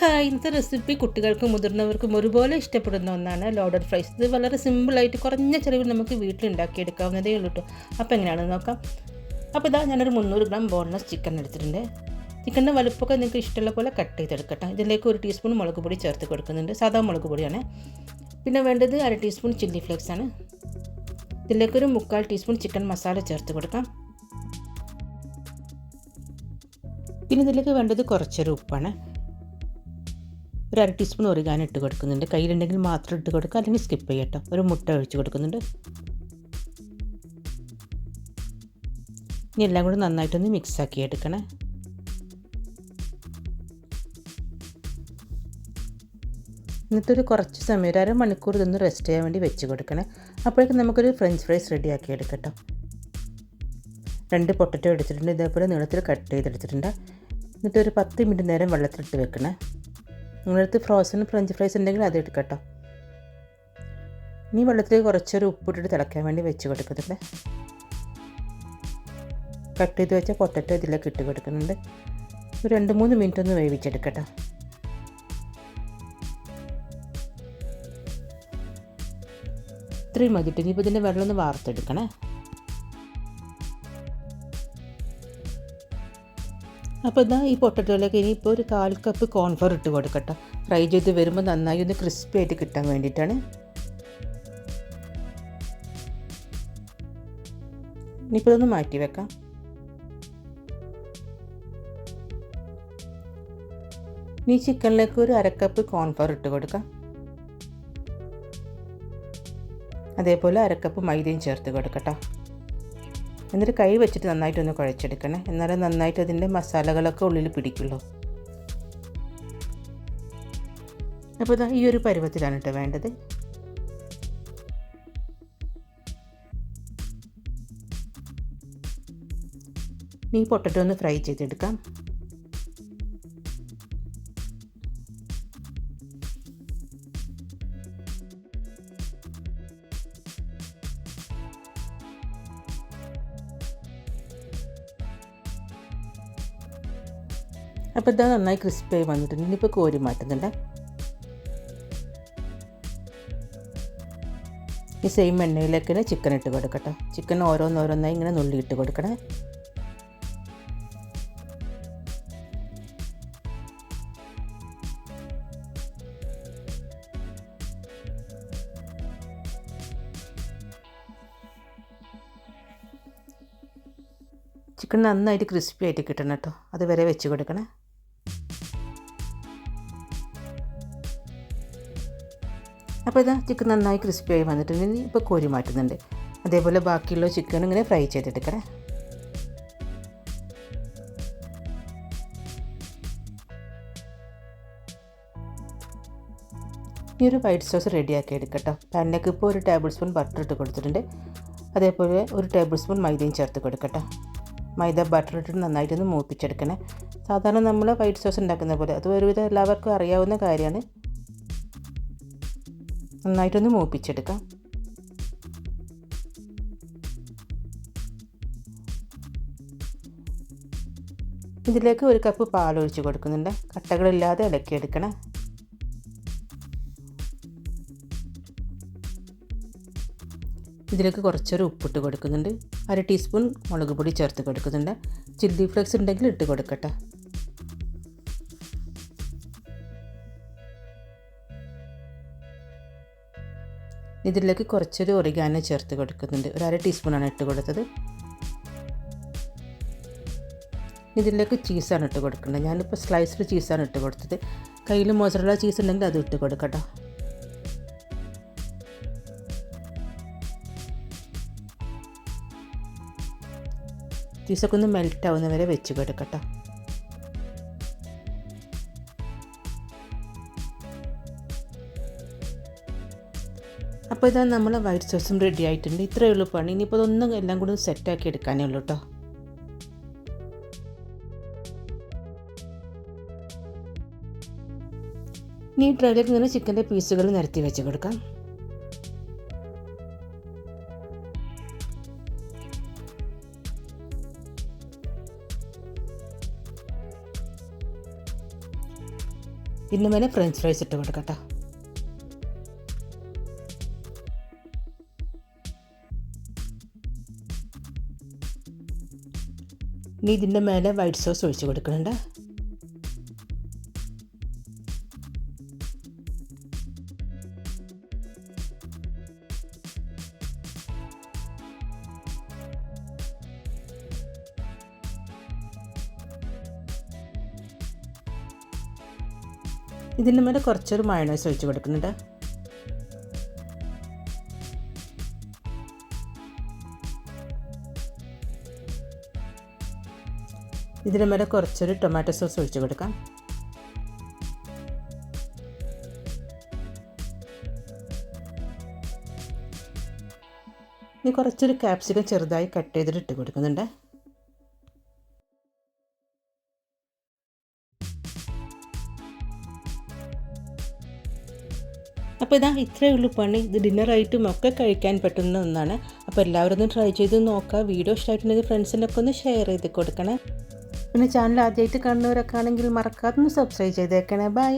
Hi ഇന്നത്തെ recipe കുട്ടികൾക്കും മുതിർന്നവർക്കും ഒരുപോലെ ഇഷ്ടപ്പെടുന്ന ഒന്നാണ് ലോഡഡ് ഫ്രൈസ് ഇത് വളരെ സിമ്പിളായിട്ട് കുറഞ്ഞ ചിലവിൽ നമുക്ക് വീട്ടിൽ ഉണ്ടാക്കിയെടുക്കാവുന്നതേ ഉള്ളൂ കേട്ടോ അപ്പോൾ എങ്ങനെയാണെന്ന് നോക്കാം. അപ്പോൾ ഇതാ ഞാനൊരു മുന്നൂറ് ഗ്രാം ബോൺലെസ് ചിക്കൻ എടുത്തിട്ടുണ്ട്. ചിക്കന്റെ വലുപ്പമൊക്കെ നിങ്ങൾക്ക് ഇഷ്ടമുള്ള പോലെ കട്ട് ചെയ്തെടുക്കട്ടെ. ഇതിലേക്ക് ഒരു ടീസ്പൂൺ മുളക് പൊടി ചേർത്ത് കൊടുക്കുന്നുണ്ട്. സാധാ മുളക് പൊടിയാണ്. പിന്നെ വേണ്ടത് അര ടീസ്പൂൺ ചില്ലി ഫ്ലേക്സ് ആണ്. ഇതിലേക്ക് ഇതിലേക്കൊരു മുക്കാൽ ടീസ്പൂൺ ചിക്കൻ മസാല ചേർത്ത് കൊടുക്കാം. പിന്നെ ഇതിലേക്ക് വേണ്ടത് കുറച്ചൊരു ഉപ്പാണ്. ഒരു അര ടീസ്പൂൺ ഒറിഗാനോ ഇട്ട് കൊടുക്കുന്നുണ്ട്. കയ്യിലുണ്ടെങ്കിൽ മാത്രം ഇട്ട് കൊടുക്കുക. അല്ലെങ്കിൽ സ്കിപ്പ് ചെയ്യട്ടോ. ഒരു മുട്ട ഒഴിച്ച് കൊടുക്കുന്നുണ്ട്. ഇനി എല്ലാം കൂടി നന്നായിട്ടൊന്ന് മിക്സാക്കി എടുക്കണേ. എന്നിട്ട് ഒരു കുറച്ച് സമയം ഒരു അരമണിക്കൂർ ഇതൊന്ന് റെസ്റ്റ് ചെയ്യാൻ വേണ്ടി വെച്ച് കൊടുക്കണേ. അപ്പോഴേക്കും നമുക്കൊരു ഫ്രഞ്ച് ഫ്രൈസ് റെഡി ആക്കി എടുക്കട്ടോ. രണ്ട് പൊട്ടറ്റോ എടുത്തിട്ടുണ്ട്. ഇതേപോലെ നീളത്തിൽ കട്ട് ചെയ്തെടുത്തിട്ടുണ്ട്. എന്നിട്ട് ഒരു പത്ത് മിനിറ്റ് നേരം വെള്ളത്തിലിട്ട് വെക്കണേ. നിങ്ങളടുത്ത് ഫ്രോസൺ ഫ്രഞ്ച് ഫ്രൈസ് ഉണ്ടെങ്കിൽ അത് എടുക്കട്ടോ. ഇനി വെള്ളത്തിൽ കുറച്ചൊരു ഉപ്പിട്ടിട്ട് തിളക്കാൻ വേണ്ടി വെച്ച് കൊടുക്കുന്നുണ്ട്. കട്ട് ചെയ്ത് വെച്ച പൊട്ടറ്റോ ഇതിലേക്ക് ഇട്ട് കൊടുക്കുന്നുണ്ട്. ഒരു രണ്ട് മൂന്ന് മിനിറ്റ് ഒന്ന് വേവിച്ചെടുക്കട്ടെ. ഇത്രയും മതിട്ട്? ഇനിയിപ്പോൾ ഇതിന്റെ വെള്ളം ഒന്ന് വാർത്തെടുക്കണേ. അപ്പോൾ ഇതാ ഈ പൊട്ടറ്റോയിലേക്ക് ഇനിയിപ്പോൾ ഒരു കാൽ കപ്പ് കോൺഫർ ഇട്ട് കൊടുക്കട്ടെ. ഫ്രൈ ചെയ്ത് വരുമ്പോൾ നന്നായി ഒന്ന് ക്രിസ്പി ആയിട്ട് കിട്ടാൻ വേണ്ടിയിട്ടാണ് ഇനിയിപ്പോൾ ഇതൊന്ന് മാറ്റി വെക്കാം. ഇനി ചിക്കനിലേക്ക് ഒരു അരക്കപ്പ് കോൺഫ്ലവർ ഇട്ട് കൊടുക്കാം. അതേപോലെ അരക്കപ്പ് മൈദയും ചേർത്ത് കൊടുക്കട്ടോ. എന്നിട്ട് കൈ വെച്ചിട്ട് നന്നായിട്ടൊന്ന് കുഴച്ചെടുക്കണേ. എന്നാലേ നന്നായിട്ട് അതിന്റെ മസാലകളൊക്കെ ഉള്ളിൽ പിടിക്കുള്ളൂ. അപ്പോൾ ഈ ഒരു പരുവത്തിലാണ് കേട്ടോ വേണ്ടത്. ഈ പൊട്ടറ്റോ ഒന്ന് ഫ്രൈ ചെയ്തെടുക്കാം. അപ്പോൾ ഇതാ നന്നായി ക്രിസ്പിയായി വന്നിട്ടുണ്ട്. ഇനിയിപ്പോൾ കോരി മാറ്റുന്നുണ്ട്. ഈ സെയിം എണ്ണയിലേക്ക് ചിക്കൻ ഇട്ട് കൊടുക്കട്ടെ. ചിക്കൻ ഓരോന്നോരോന്നായി ഇങ്ങനെ നുള്ളി ഇട്ട് കൊടുക്കണേ. ചിക്കൻ നന്നായിട്ട് ക്രിസ്പി ആയിട്ട് കിട്ടണം കേട്ടോ. അതുവരെ വെച്ച് കൊടുക്കണേ. അപ്പോൾ ഇതാ ചിക്കൻ നന്നായി ക്രിസ്പി ആയി വന്നിട്ടുണ്ട്. ഇനി ഇപ്പോൾ കോരി മാറ്റുന്നുണ്ട്. അതേപോലെ ബാക്കിയുള്ള ചിക്കൻ ഇങ്ങനെ ഫ്രൈ ചെയ്തെടുക്കണേ. ഈ ഒരു വൈറ്റ് സോസ് റെഡിയാക്കി എടുക്കട്ടോ പാനിലേക്ക് ഇപ്പോൾ ഒരു ടേബിൾ സ്പൂൺ ബട്ടർ ഇട്ട് കൊടുത്തിട്ടുണ്ട്. അതേപോലെ ഒരു ടേബിൾ സ്പൂൺ മൈദയും ചേർത്ത് കൊടുക്കട്ടോ മൈദ ബട്ടർ ഇട്ടിട്ട് നന്നായിട്ടൊന്ന് മൂപ്പിച്ചെടുക്കണേ. സാധാരണ നമ്മൾ വൈറ്റ് സോസ് ഉണ്ടാക്കുന്ന പോലെ. അത് ഒരുവിധം എല്ലാവർക്കും അറിയാവുന്ന കാര്യമാണ്. നന്നായിട്ടൊന്ന് മൂപ്പിച്ചെടുക്കാം. ഇതിലേക്ക് ഒരു കപ്പ് പാൽ ഒഴിച്ച് കൊടുക്കുന്നുണ്ട്. കട്ടകളില്ലാതെ ഇളക്കിയെടുക്കണം. ഇതിലേക്ക് കുറച്ചൊരു ഉപ്പിട്ട് കൊടുക്കുന്നുണ്ട്. അര ടീസ്പൂൺ മുളക് പൊടി ചേർത്ത് കൊടുക്കുന്നുണ്ട്. ചില്ലി ഫ്ലേക്സ് ഉണ്ടെങ്കിൽ ഇട്ട് കൊടുക്കട്ടെ. ഇതിലേക്ക് കുറച്ചൊരു ഒറിഗാനോ ചേർത്ത് കൊടുക്കുന്നുണ്ട്. ഒരു അര ടീസ്പൂണാണ് ഇട്ട് കൊടുത്തത്. ഇതിലേക്ക് ചീസാണ് ഇട്ട് കൊടുക്കേണ്ടത് ഞാനിപ്പോൾ സ്ലൈസ്ഡ് ചീസാണ് ഇട്ട് കൊടുത്തത്. കയ്യിൽ മോസറല്ല ചീസ് ഉണ്ടെങ്കിൽ അത് ഇട്ട് കൊടുക്കട്ടോ. ചീസൊക്കെ ഒന്ന് മെൽറ്റ് ആവുന്ന വരെ വെച്ച് കൊടുക്കട്ടോ അപ്പോൾ ഇതാ നമ്മൾ വൈറ്റ് സോസും റെഡി ആയിട്ടുണ്ട്. ഇത്രയേ ഉള്ളൂ പണി. ഇനിയിപ്പോൾ ഇതൊന്നും എല്ലാം കൂടി സെറ്റാക്കി എടുക്കാനേ ഉള്ളൂ കേട്ടോ. ഇനി ഡ്രൈലേക്ക് ഇങ്ങനെ ചിക്കന്റെ പീസുകൾ നിരത്തി വെച്ച് കൊടുക്കാം. ഇതിന് ഫ്രഞ്ച് ഫ്രൈസ് ഇട്ട് കൊടുക്കട്ടോ. ഇനി ഇതിന്റെ മേലെ വൈറ്റ് സോസ് ഒഴിച്ച് കൊടുക്കുന്നുണ്ട് ഇതിന്റെ മേലെ കുറച്ചൊരു മയണൈസ് ഒഴിച്ച് കൊടുക്കുന്നുണ്ട്. ഇതിന് മേലെ കുറച്ചൊരു ടൊമാറ്റോ സോസ് ഒഴിച്ച് കൊടുക്കാം. ഇനി കുറച്ചൊരു ക്യാപ്സിക്കം ചെറുതായി കട്ട് ചെയ്തിട്ട് ഇട്ട് കൊടുക്കുന്നുണ്ട്. അപ്പോൾ ഇതാ ഇത്രയേ ഉള്ളൂ പണി. ഇത് ഡിന്നറായിട്ടും ഒക്കെ കഴിക്കാൻ പറ്റുന്ന ഒന്നാണ്. അപ്പോൾ എല്ലാവരും ഒന്ന് ട്രൈ ചെയ്ത് നോക്കുക. വീഡിയോ ഇഷ്ടമായിട്ടുണ്ടെങ്കിൽ ഫ്രണ്ട്സിനൊക്കെ ഒന്ന് ഷെയർ ചെയ്ത് കൊടുക്കണേ. പിന്നെ ചാനൽ ആദ്യമായിട്ട് കാണുന്നവരൊക്കെ ആണെങ്കിൽ മറക്കാതെ ഒന്ന് സബ്സ്ക്രൈബ് ചെയ്തേക്കണേ. ബൈ